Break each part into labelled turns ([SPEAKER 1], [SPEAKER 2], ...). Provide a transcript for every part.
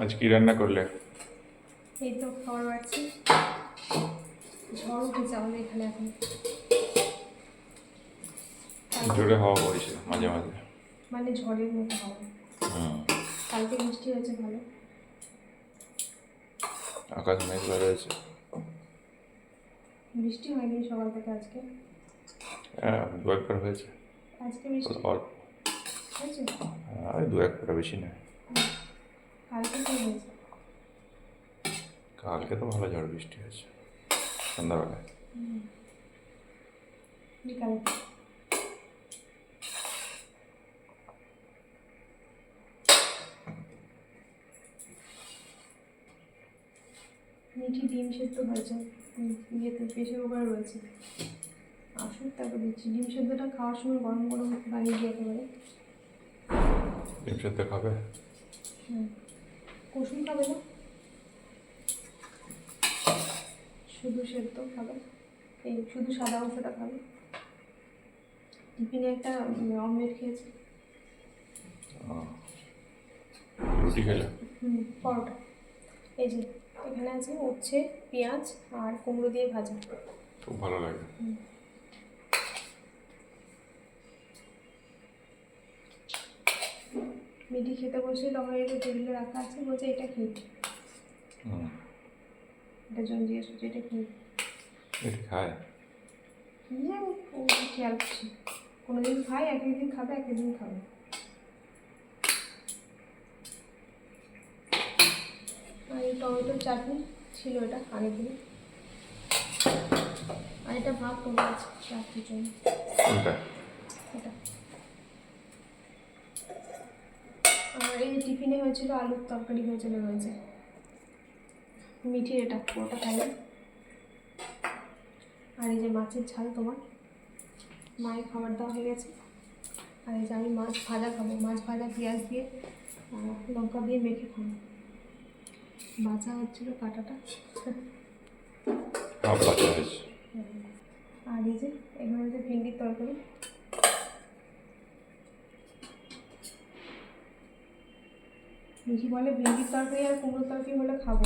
[SPEAKER 1] আজ কি রান্না করলে?
[SPEAKER 2] এই তো খাবার বাড়ছি ঝড় উঠেছে আমাদের এখানে এখন।
[SPEAKER 1] জোরে হাওয়া বইছে মাঝে মাঝে।
[SPEAKER 2] মানে ঝড়ের মতো হবে কালকে বৃষ্টি হয়েছে ভালো।
[SPEAKER 1] আকাশ মেঘলা রয়েছে
[SPEAKER 2] বৃষ্টি হয়নি সকাল থেকে আজকে?
[SPEAKER 1] হ্যাঁ দু একবার হয়েছে।
[SPEAKER 2] আজকে বৃষ্টি?
[SPEAKER 1] অল্প।
[SPEAKER 2] হয়েছে?
[SPEAKER 1] আর দু এক বেশি নয়।
[SPEAKER 2] কালকে
[SPEAKER 1] কালকে তো ভালো ঝড় বৃষ্টি হয়েছে সন্ধ্যাবেলায়।
[SPEAKER 2] বিকালে মিঠি ডিম সেদ্ধ হয়েছে। ইয়েতে প্রেশার কুকার রয়েছে। আসুন তারপর দিচ্ছি ডিম সেদ্ধটা খাওয়ার সময় গরম গরম বানিয়ে দিয়ে একেবারে।
[SPEAKER 1] ডিম সেদ্ধ খাবে?
[SPEAKER 2] হুম। কুসুম খাবে না? শুধু সেদ্ধ খাবে। এই শুধু সাদা অংশটা খাবে। টিফিনে একটা অমলেট খেয়েছে।
[SPEAKER 1] রুটি খেলে?
[SPEAKER 2] হুম পরোটা। এই যে এখানে আছে উচ্ছে পেঁয়াজ আর কুমড়ো দিয়ে ভাজা।
[SPEAKER 1] খুব ভালো লাগে।
[SPEAKER 2] মিঠি খেতে বসে তখন এটা টেবিলে রাখা আছে বলছে এটা কি
[SPEAKER 1] হুম
[SPEAKER 2] এটার জন্য জিজ্ঞেস করছে এটা কি
[SPEAKER 1] এটি খায়?
[SPEAKER 2] কী জানি খেয়াল করছি। কোনো দিন খায় এক একদিন খাবে এক একদিন খাবে। আর এই টমেটোর চাটনি ছিল এটা আগের দিন আর এটা ভাত তোমার আছে রাত্রির জন্য। এটা আর এই টিফিনে হয়েছিল আলুর তরকারি হয়েছিল রয়েছে। মিঠির এটা ওটা খাই। আর এই যে মাছের ঝাল তোমার মায়ের খাবার দেওয়া হয়ে গেছে। আর এই যে আমি মাছ ভাজা খাব মাছ ভাজা পেঁয়াজ দিয়ে লঙ্কা দিয়ে মেখে খাব। বাছা হচ্ছিল কাটাটা।
[SPEAKER 1] হয়েছে।
[SPEAKER 2] আর এই যে এখানে হচ্ছে ভেন্ডির তরকারি। মিঠি বলে ভেন্ডির তরকারি আর কুমড়োর তরকারি হলে খাব।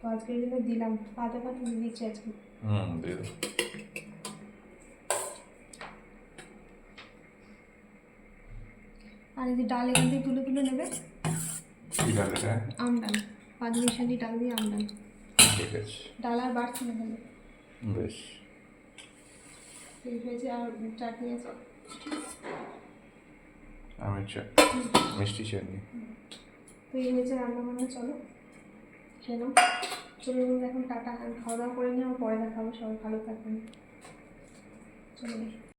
[SPEAKER 2] তো আজকে এই জন্য দিলাম। পাতে পাতে দিয়ে দিচ্ছি আজকে।
[SPEAKER 1] হুম দিয়ে দাও।
[SPEAKER 2] আর এই যে ডাল এখান থেকে তুলে তুলে নেবে।
[SPEAKER 1] কি ডাল এটা?
[SPEAKER 2] আমডাল পাঁচ মিশালি ডাল দিয়ে আমডাল
[SPEAKER 1] ঠিক আছে।
[SPEAKER 2] ডাল আর বাড়ছে না তাহলে?
[SPEAKER 1] বেশ।
[SPEAKER 2] এই হয়েছে আর চাটনি আছে।
[SPEAKER 1] আমি চা মিষ্টি। চাটনি।
[SPEAKER 2] তো এই রান্না বান্না চলো। খেয়ে চলে চলো এখন টাটা। খাওয়া দাওয়া করে নিয়ে আমার পরে দেখাবো সবাই ভালো থাকবেন। চলো।